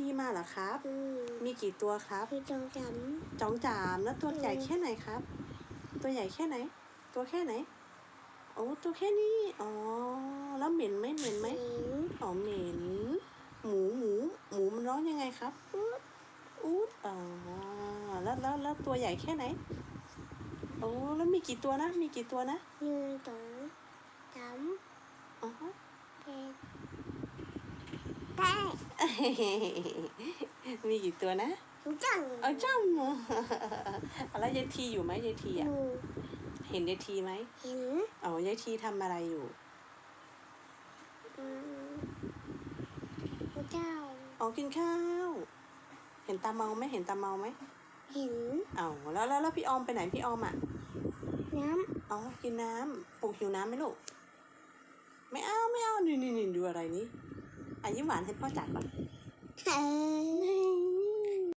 ทีมาเหรอครับ อืมมีกี่ตัวครับพี่จงจจองจามแล้วตัวใหญ่แค่ไหนครับ ตัวใหญ่แค่ไหน ตัวแค่ไหนโอ้ตัวแค่นี้อ๋อแล้วเหม็นไหมเหม็นำไหมหญิงอ๋อเหม็นหมูหมูหมูมันร้องยังไงครับอูดอูดอ๋อแล้วแล้วแล้วตัวใหญ่แค่ไหนโอ้แล้วมีกี่ตัวนะ มีกี่ตัวนะหนึ่งสองสามอ๋อเจ็ดแปด มีกี่ตัวนะจังเอาจ้ำแล้วยายทีอยู่ไหมยายทีหอะนูเห็นยายทีไหมเห็นอ๋อยายทีทำอะไรอยู่อืมเจ้าอ๋อกินข้าว เห็นตาเมาไหมเห็นตาเมาไหมเห็นอ๋อแล้วแล้วแล้วพี่ออมไปไหนพี่ออมอะ น้อ๋อกินน้ำปลูกหิวน้ำไหมลูก ไม่เอาไม่เอานี่นี่นี่ดูอะไรนี่ อันยิ้มหวานให้พ่อจัดก่อน